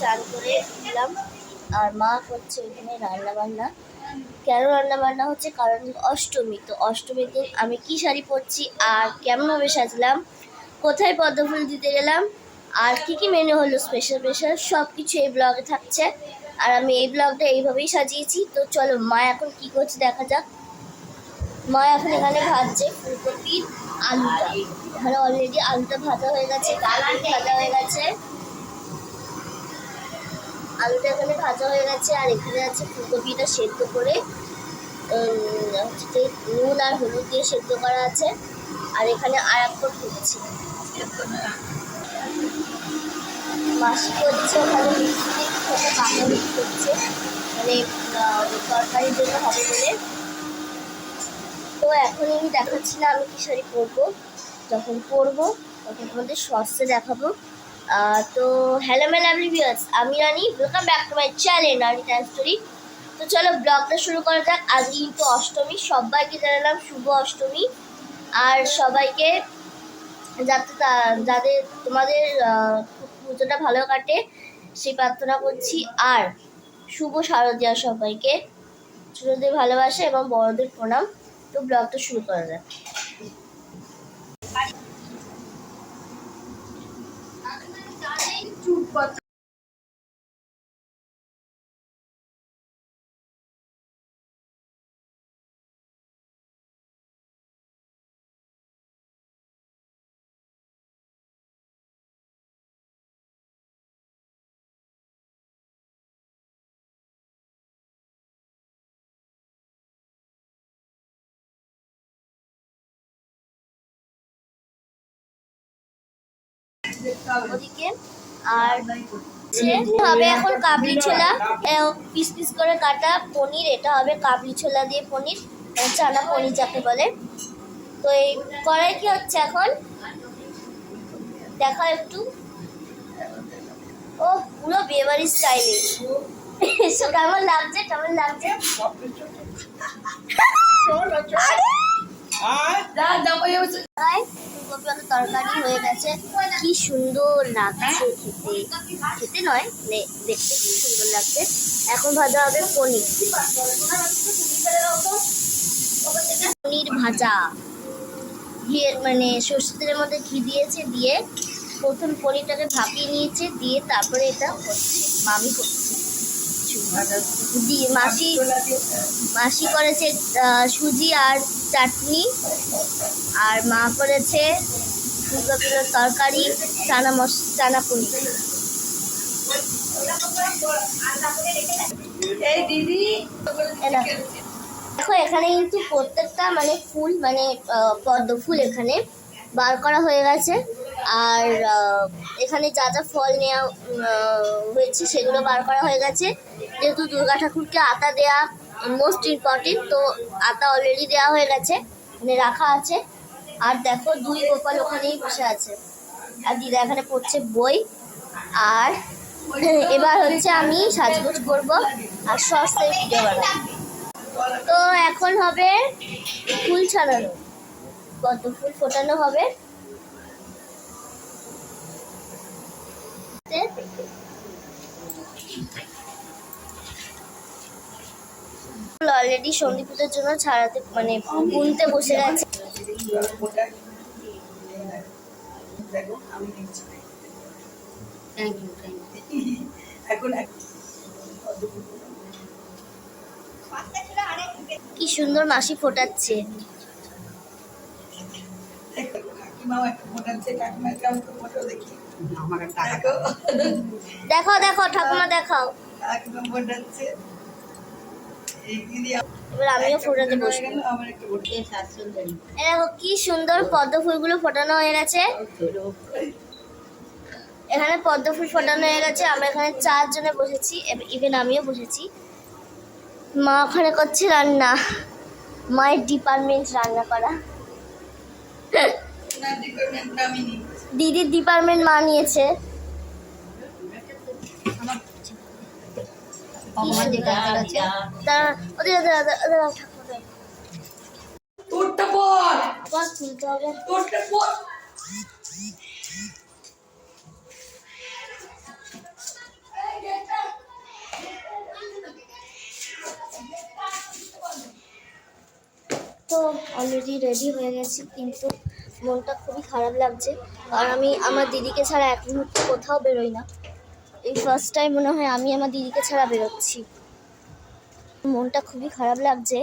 চান করে দিলাম। আর মা করছে ওইখানে রান্না বান্না কেন রান্না বান্না হচ্ছে? কারণ অষ্টমী। তো অষ্টমীর দিন আমি কি শাড়ি পরছি আর কেমনভাবে সাজলাম? কোথায় পদ্মফুল দিতে গেলাম? আর কি কি মেনু হলো স্পেশাল স্পেশাল সব কিছু এই ব্লগে থাকছে। আর আমি এই ব্লগটা এইভাবেই সাজিয়েছি। তো চলো, মা এখন কি করছে দেখা যাক। মা এখন এখানে ভাজছে ফুলকপির আলুটা। এখানে অলরেডি আলুটা ভাজা হয়ে গেছে ভাজা হয়ে গেছে। আলুটা এখানে ভাজা হয়ে গেছে, আর এখানে আছে ফুলকপিটা সেদ্ধ করে হচ্ছে নুন আর হলুদ দিয়ে সেদ্ধ করা আছে, আর এখানে আর এক পট হচ্ছে মাসি করছে ওখানে মিক্সি কাঁচা মিক্স করছে মানে তরকারির জন্য হবে বলে। তো এখন আমি দেখাচ্ছি না আমি কি শাড়ি পরবো, যখন পরবো, তখন তোমাদের শর্টসে দেখাবো। তো হ্যালো ম্যাম লাভলি ভিউয়ার্স আমি Rani. Welcome back to my channel Rani time story তো চলো ব্লগটা শুরু করা যাক। আজ কিন্তু অষ্টমী, সবাইকে জানালাম শুভ অষ্টমী। আর সবাইকে যাতে যাদের তোমাদের পুজোটা ভালো কাটে, সেই প্রার্থনা করছি। আর শুভ শারদীয়া সবাইকে। ছোটদের ভালোবাসা এবং বড়দের প্রণাম। তো ব্লগটা শুরু করা যাক। ওদিকে আর হবে এখন কাবলি ছোলা। পিস পিস করে কাটা পনির এটা হবে কাবলি ছোলা দিয়ে পনির চানা পনির যাকে বলে। তো এই কড়াই কি হচ্ছে এখন? দেখা একটু। ও পুরো বিয়েবাড়ির স্টাইলে কেমন লাগছে কেমন লাগছে? ফুলকপি তরকারি হয়ে গেছে। কি সুন্দর লাগছে খেতে। খেতে নয় দেখতে কি সুন্দর লাগছে। এখন ভাজা হবে পনির। পনির ভাজা। ঘিয়ের মানে সর্ষে তেলের মধ্যে ঘি দিয়েছে দিয়ে প্রথম পনিরটাকে ভাপিয়ে নিয়েছে দিয়ে তারপরে এটা হচ্ছে মামি করছে। মাসি মাসি করেছে সুজি আর চাটনি। আর মা করেছে ফুলকপির তরকারি চানা মশ চানা এটা দেখো এখানে কিন্তু প্রত্যেকটা মানে ফুল মানে পদ্ম ফুল এখানে বার করা হয়ে গেছে। আর এখানে যা যা ফল নেওয়া হয়েছে সেগুলো বার করা হয়ে গেছে। যেহেতু দুর্গা ঠাকুরকে আতা দেয়া মোস্ট ইম্পর্টেন্ট তো আতা অলরেডি দেওয়া হয়ে গেছে মানে রাখা আছে। আর দেখো, দুই গোপাল ওখানেই বসে আছে। আর দিদা এখানে পড়ছে বই। আর এবার হচ্ছে আমি সাজগোজ করব আর সস্তায় ভিডিও বানাবো তো এখন হবে ফুল ছাড়ানো। কত ফুল ফোটানো হবে। অলরেডি সন্ধি পুজোর জন্য ছাড়াতে মানে বুনতে বসে গেছে। কি সুন্দর মাসি ফোটাচ্ছে। দেখো। দেখো। ঠাকুমা দেখাও কাকিমা ফোটাচ্ছে এই দিদি এবার আমিও ফোটাতে বসবো। দেখো কি সুন্দর পদ্ম ফুলগুলো ফোটানো হয়ে গেছে। এখানে পদ্ম ফুল ফোটানো হয়ে গেছে আমরা এখানে চারজনে বসেছি ইভেন আমিও বসেছি। মা ওখানে করছে রান্না। মায়ের ডিপার্টমেন্ট রান্না করা। দিদির ডিপার্টমেন্ট মা নিয়েছে। যে আছে তা তোরটা পর। পর তুলতে হবে। তোরটা পর। তো অলরেডি রেডি হয়ে গেছি কিন্তু মনটা খুবই খারাপ লাগছে। আর আমি আমার দিদিকে ছাড়া এক মুহূর্তে কোথাও বেরোই না। এই ফার্স্ট টাইম মনে হয় আমি আমার দিদিকে ছাড়া বেরোচ্ছি। মনটা খুবই খারাপ লাগছে।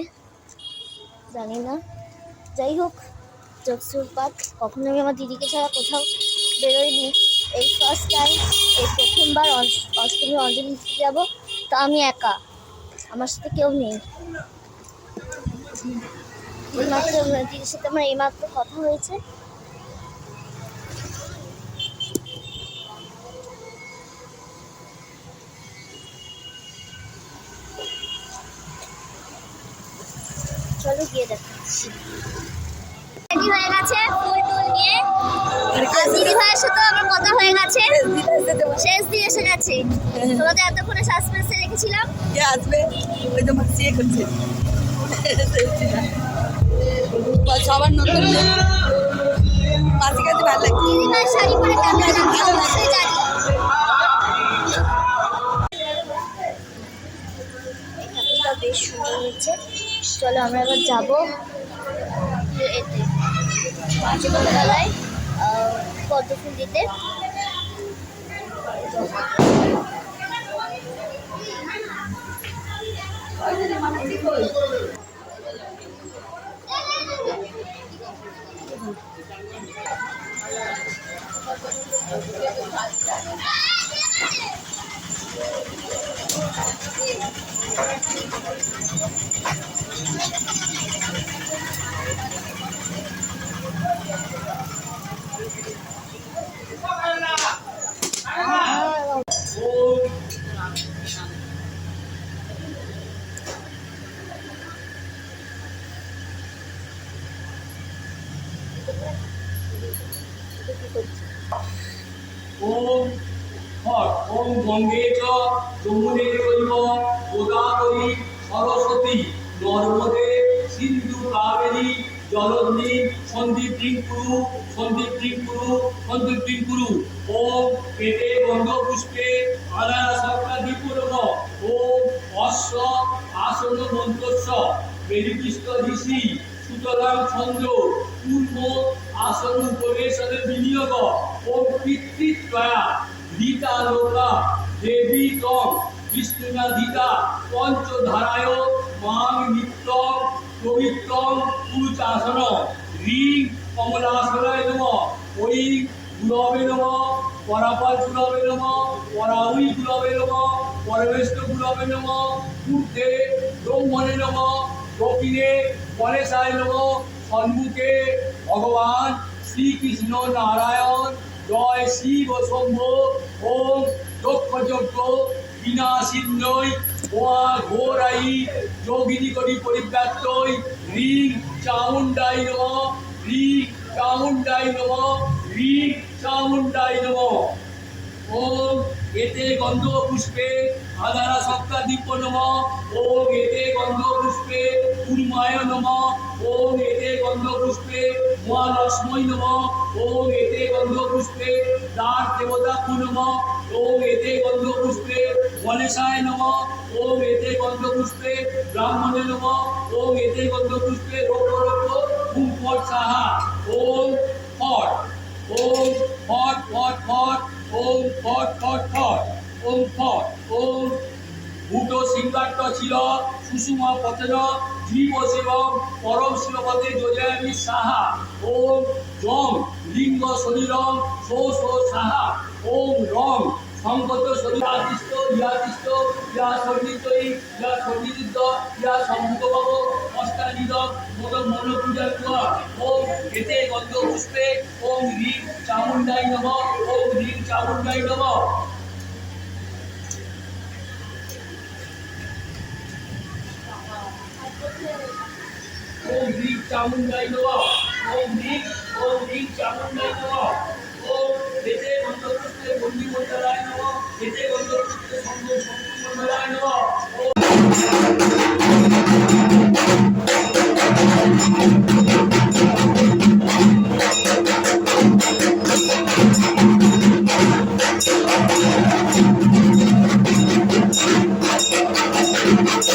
জানি না। যাই হোক পাঠ কখনো আমি আমার দিদিকে ছাড়া কোথাও বেরোইনি। এই ফার্স্ট টাইম এই প্রথমবার অষ্টমী অঞ্জলি দিতে যাব, তা আমি একা। আমার সাথে কেউ নেই। এইমাত্র দিদির সাথে আমার এইমাত্র কথা হয়েছে। চলো গিয়ে দেখাচ্ছি। রেডি হয়ে গেছে? ফুল টুল নিয়ে। আর দিদি ভাইয়ের সাথে আমার কথা হয়ে গেছে। শেষ দিয়ে এসে গেছে। তোমাদের এতক্ষণে সাসপেন্সে রেখেছিলাম। কে আসবে? ওই তো ইয়ে করছে সবার নতুন মাসি কাছে ভালো লাগছে দিদি ভাই শাড়ি পরে কেমন লাগছে অবশ্যই জানি। বেশ সুন্দর হয়েছে। চলো আমরা এবার যাব এতে পাঁচতলায় পদ্ম ফুল দিতে ওম সন্দীপ কুরু সন্দীপ কুরু সন্দীপ কুরু ওম পেটে গন্ধ পুষ্পে আদার সরকার দীপুরম ওম অশ্ব আসন মন্ত্রস্ব। বেদিপিষ্ট ঋষি সুতরাং ছন্দ পূর্ব আসন উপবেশনে বিনিয়োগ। ও পিতৃত্বয়া গীতা লোকা দেবী তম বিষ্ণুনা গীতা পঞ্চধারায় মাং নিত্য পবিত্রম পুরুচাসন রিং কমলাসনায় নম ওই গুরবে নম পরাপর গুরবে নম পরাউই গুরবে নম পরমেষ্ট গুরবে নম ঊর্ধ্বে ব্রহ্মণে নম দক্ষিণে গণেশায় নম সম্মুখে ভগবান শ্রীকৃষ্ণ নারায়ণ, জয় শিব শম্ভ, ওম দক্ষ যজ্ঞ বিনাশিন্নই ওয়া ঘোরাই, যোগিনী করি পরিব্যাপ্তই রিং চামুণ্ডাই নম রিং চামুণ্ডাই নম রিং চামুণ্ডাই নম ওম এতে গন্ধ পুষ্পে আধারা সপ্তা দীপ নম, ওম এতে গন্ধ পুষ্পে কুর্মায় নম, ওম এতে গন্ধ পুষ্পে মহালক্ষ্মী নম, ওম এতে গন্ধ পুষ্পে দ্বার দেবতা নম, ওম এতে গন্ধ পুষ্পে গণেশায় নম, ওম এতে গন্ধ পুষ্পে ব্রাহ্মণে নম, ওম এতে গন্ধ পুষ্পে রোগ রোগ ফট সাহা ওম ফট ওম ফট ফট ফট ওম ফট ফট ফট ওম ফট ওম ভূত সিংহাট্ট ছিল সুষুমা পচন জীব শিবম পরম শিবপদে যোজয়ামি সাহা ওম জম লিঙ্গ শরীরম সো সো সাহা ওম রম সংগত শরীর আদিষ্ট ইয়াদিষ্ট ইয়া সন্নিতই ইয়া সন্নিযুদ্ধ ইয়া সম্মুখভাব অষ্টানিদম মদ মন পূজা কুয়া। ওম এতে গন্ধ পুষ্পে, ওম হ্রিং চামুণ্ডাই নম, ওম হ্রিং চামুণ্ডাই নম। ওম হ্রিং চামুণ্ডাই নম, ওম হ্রিং ওম হ্রিং চামুণ্ডাই নম। ওম এতে গন্ধ পুষ্পে বন্দি মন্ডলায় নম এতে গন্ধ পুষ্পে সঙ্গ শক্তি মন্ডলায় নম। ওম Thank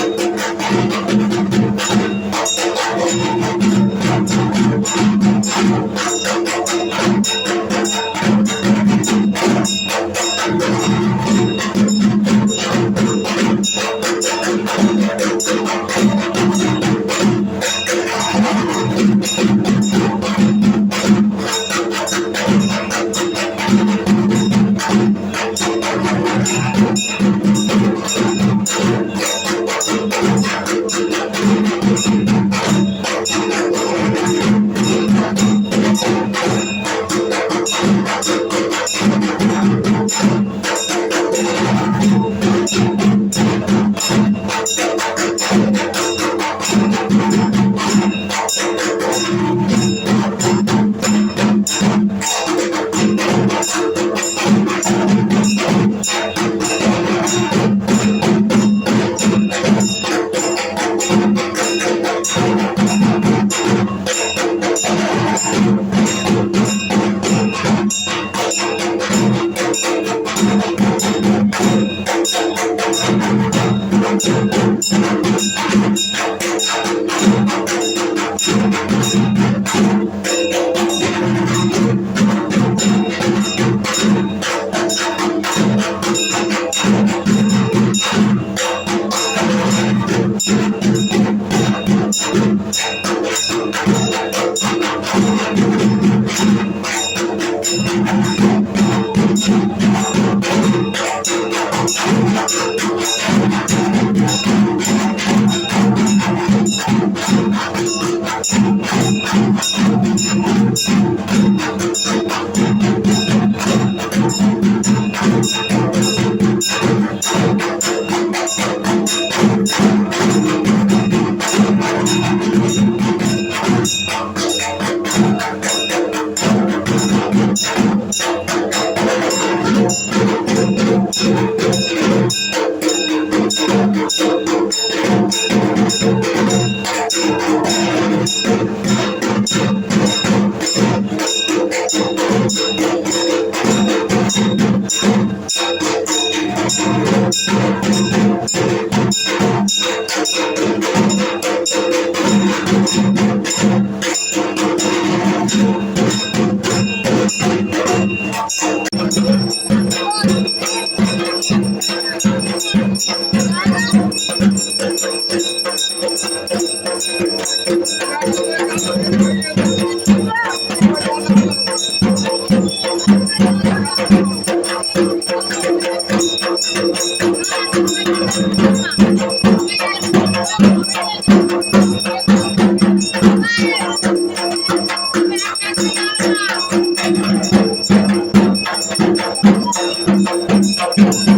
নাও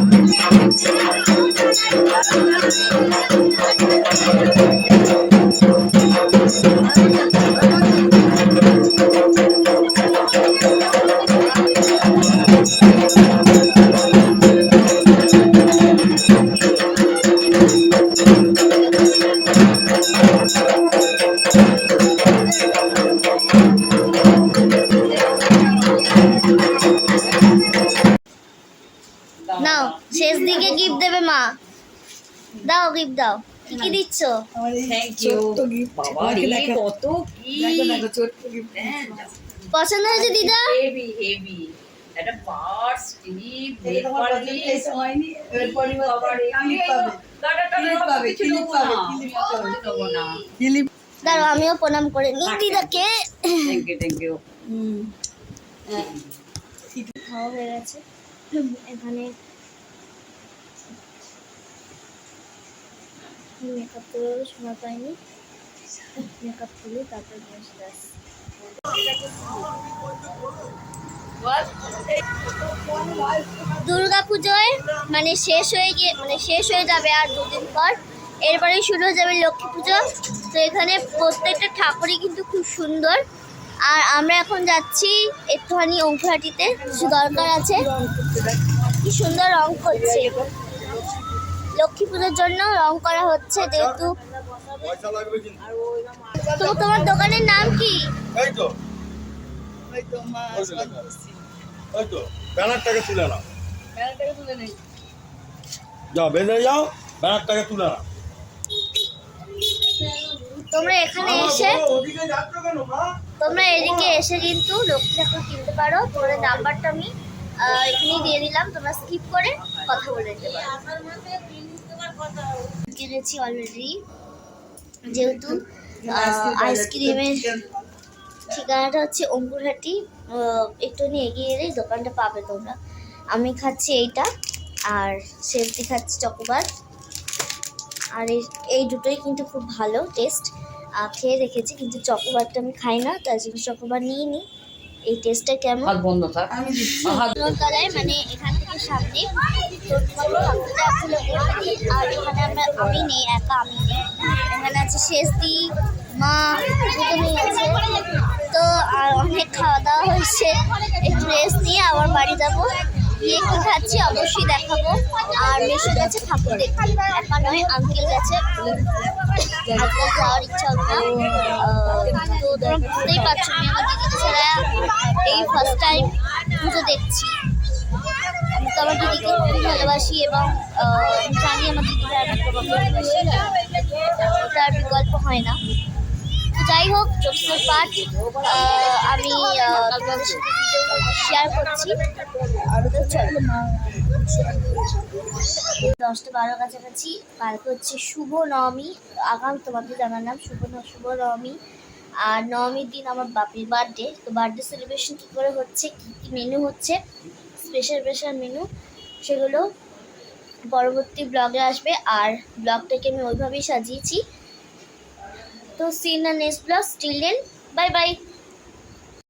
শেষ দিকে গিফট দেবে মা। দাও গিফট দাও। কি কি দিচ্ছ? Gift। পছন্দ হয়েছে দিদা? হেভি হেভি একটা পার্স নেল না। দাঁড়াও আমিও প্রণাম করে নিই দিদাকে। থ্যাংক ইউ থ্যাংক ইউ হ্যাঁ। খাওয়া হয়ে গেছে। এখানে মেকআপ সময় পাইনি। মেকআপ তারপর বসে দুর্গা পুজোয় মানে শেষ হয়ে গিয়ে মানে শেষ হয়ে যাবে আর দুদিন পর। এরপরে শুরু হয়ে যাবে লক্ষ্মী পুজো। তো এখানে প্রত্যেকটা ঠাকুরই কিন্তু খুব সুন্দর। আর আমরা এখন যাচ্ছি একটুখানি অঙ্কুহাটিতে কিছু দরকার আছে। কি সুন্দর রং করছে। লক্ষ্মী পুজোর জন্য রং করা হচ্ছে যেহেতু। কিন্তু। তো তোমার দোকানের নাম কি? ব্যানারটাকে তুলে নাও। ব্যানারটাকে তুলে নেই। যাও বেঁধে যাও ব্যানারটাকে তুলে নাও। তোমরা এখানে এসে ওদিকে যাচ্ছ কেন মা? তোমরা এদিকে এসে কিন্তু লক্ষ্মী ঠাকুর কিনতে পারো। তোমাদের নাম্বারটা আমি এখানেই দিয়ে দিলাম। তোমরা স্কিপ করে কথা বলে নিতে পারো। কিনেছি অলরেডি যেহেতু আইসক্রিমের ঠিকানাটা হচ্ছে অঙ্কুরহাটি আহ, একটু নিয়ে এগিয়ে এলেই দোকানটা পাবে তোমরা। আমি খাচ্ছি এইটা আর সেলফি খাচ্ছি চকোবার। আর এই এই দুটোই কিন্তু খুব ভালো টেস্ট খেয়ে রেখেছি কিন্তু চকোবারটা আমি খাই না তার জন্য চকোবার নিয়ে নিই এই টেস্টটা কেমন? মানে এখান সামনে। আর এখানে আমরা, আমি নেই, একা আমি নেই। এখানে আছে শেষদি, মা, দুজনেই আছে। তো, আর অনেক খাওয়া দাওয়া হয়েছে। একটু রেস্ট নিয়ে আবার বাড়ি যাব। গিয়ে কি খাচ্ছি অবশ্যই দেখাবো। আর মেশো গেছে ঠাকুর দেখতে। নয় আঙ্কেল গেছে। আজকাল যাওয়ার ইচ্ছা হলো না। বুঝতেই পারছ আমি আমার দিদিকে ছাড়া এই ফার্স্ট টাইম পুজো দেখছি। আমার দিদিকে খুবই ভালোবাসি এবং জানি আমার দিদিকে আমি ভালোবাসি তার বিকল্প হয় না। যাই হোক চোখের পাঠ আমি তোমাদের শেয়ার করছি। দশটা বারো কাছাকাছি কালকে হচ্ছে শুভ নবমী আগাম তোমাকে জানালাম শুভ শুভ নবমী আর নবমীর দিন আমার বাপির বার্থডে তো বার্থডে সেলিব্রেশন কী করে হচ্ছে, কী কী মেনু হচ্ছে স্পেশাল স্পেশাল মেনু সেগুলো পরবর্তী ব্লগে আসবে। আর ব্লগটাকে আমি ওইভাবেই সাজিয়েছি। তো see in the next vlog still bye bye